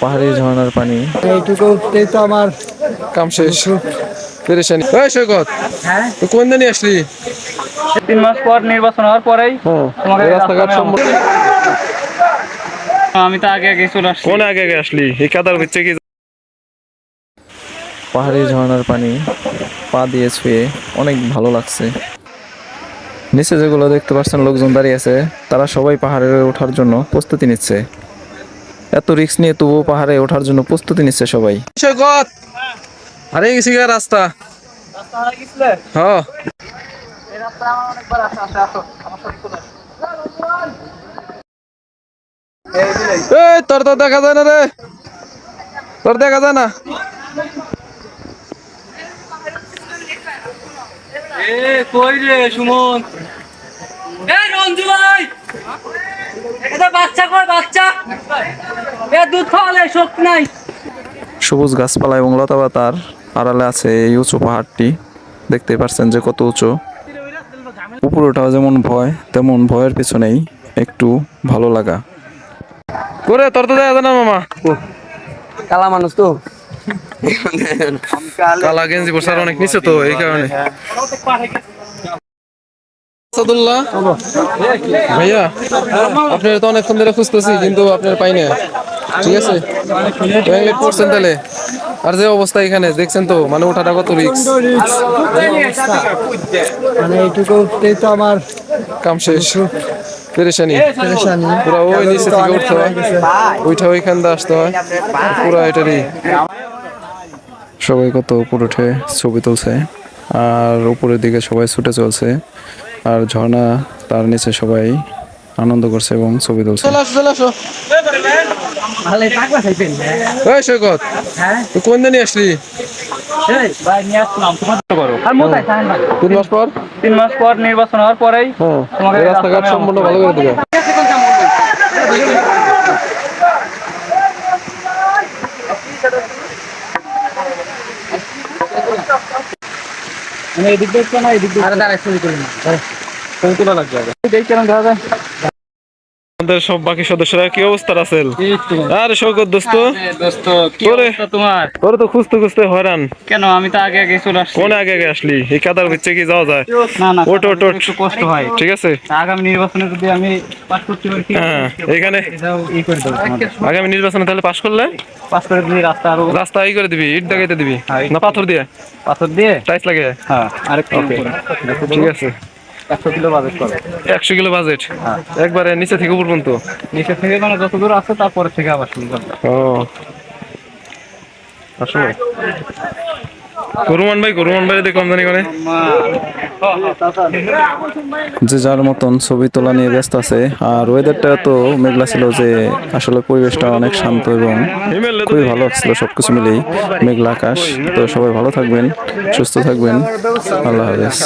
পাহাড়ি ঝর্ণার পানি। এইটুকু উঠতেই তো আমার কাম শেষ। পেরেশানি। ওই সৈকত হ্যাঁ? কোন দিনই আসলি? তিন মাস পর নির্বাচন হওয়ার পরেই তোমাকে রাস্তাঘাট রাস্তা আমি তো আগে আগে চলে আসছি। কোন আগে আগে আসলি? এই কাদার হচ্ছে কি? পাহাড়ি ঝর্ণার পানি পা দিয়ে ছুঁয়ে অনেক ভালো লাগছে। নিচে যেগুলো দেখতে পাচ্ছেন লোকজন দাঁড়িয়ে আছে তারা সবাই পাহাড়ে ওঠার জন্য প্রস্তুতি নিচ্ছে। এত রিস্ক নিয়ে তবুও পাহাড়ে ওঠার জন্য প্রস্তুতি নিচ্ছে সবাই। হারিয়ে গেছি গা রাস্তা? হ্যাঁ। তোর তো দেখা যায় না রে। তোর দেখা যায় না। কই রে সুমন? রঞ্জু ভাই! বাচ্চা কই বাচ্চা? সবুজ গাছপালা এবং লতাপাতার আড়ালে আছে এই উঁচু পাহাড়টি। দেখতে পারছেন যে কত উঁচু। উপরে ওঠাও যেমন ভয় তেমন ভয়ের পিছনেই একটু ভালো লাগা। করে তোর তো দেখা যায় না মামা। কালা মানুষ তো। কালা গেঞ্জি বসার অনেক নিচে তো এই কারণে। আসাদুল্লাহ? ভাইয়া আপনার তো অনেকক্ষণ ধরে খুঁজতেছি কিন্তু আপনার পাই না ঠিক আছে? ব্যাংলেট করছেন তাহলে। আর যে অবস্থা এখানে দেখছেন তো মানে ওঠাটা কত রিক্স মানে এইটুকু উঠতেই তো আমার কাম শেষ। পেরেশানি। পেরেশানি। ওই নিচে থেকে উঠতে হয়। ওইটা ওইখান দিয়ে আসতে হয়। পুরো এটারই। সবাই কত উপর উঠে ছবি তুলছে। আর উপরের দিকে সবাই ছুটে চলছে। আর ঝর্ণা তার নিচে সবাই আনন্দ করছে এবং ছবি তুলছে। হ্যাঁ? কোন দিন আসলি? এই ভাই নিয়ে আসলাম। তোমার তো করো? আর মোটাই থাকেন ভাই তিন মাস পর? তিন মাস পর নির্বাচন হওয়ার পরেই তোমাকে রাস্তাঘাট সম্পূর্ণ ভালো করে দিবে। মানে এদিক দেখছ না এদিক আরে দাঁড়াই শুরু করি না। ছবি তোলা লাগবে আগে। দেখ কেমন দেখা যায়? আমাদের সব বাকি সদস্যরা কি অবস্থা আছেন আরে সৈকত দোস্ত। দোস্ত কি অবস্থা তোমার? তোর তো খুঁজতে খুঁজতে হয়রান। কেন? আমি তো আগে আগে চলে আসছি। কোন আগে আগে আসলি? এই কাদার হচ্ছে কি যাওয়া যায়? না না ওঠ, ওঠ। একটু কষ্ট হয়। ঠিক আছে? আগামী নির্বাচনে যদি আমি পাস করতে পারি হ্যাঁ এখানে ই করে দেবো তোমাদের। আগামী নির্বাচনে তাহলে পাশ করলে? পাস করে দিবি রাস্তা আরও রাস্তা ই করে দিবি ইট দেখাইতে দিবি। হ্যাঁ, না পাথর দিয়ে? পাথর দিয়ে? টাইস লাগে হ্যাঁ আরেকটু ঠিক আছে। একশো কিলো বাজেট করে। একশো কিলো বাজেট? হ্যাঁ। একবারে নিচে থেকে উপর পর্যন্ত? নিচে থেকে মানে যত দূর আছে তারপরে থেকে আবার শুরু করতে ও। আসলে গরুমান ভাই করুমান ভাই আমদানি করে। যে যার মতন ছবি তোলা নিয়ে ব্যস্ত আছে, আর ওয়েদারটা তো মেঘলা ছিল যে আসলে পরিবেশটা অনেক শান্ত এবং খুবই ভালো ছিল সবকিছু মিলেই মেঘলা আকাশ। তো সবাই ভালো থাকবেন, সুস্থ থাকবেন। আল্লাহ হাফেজ।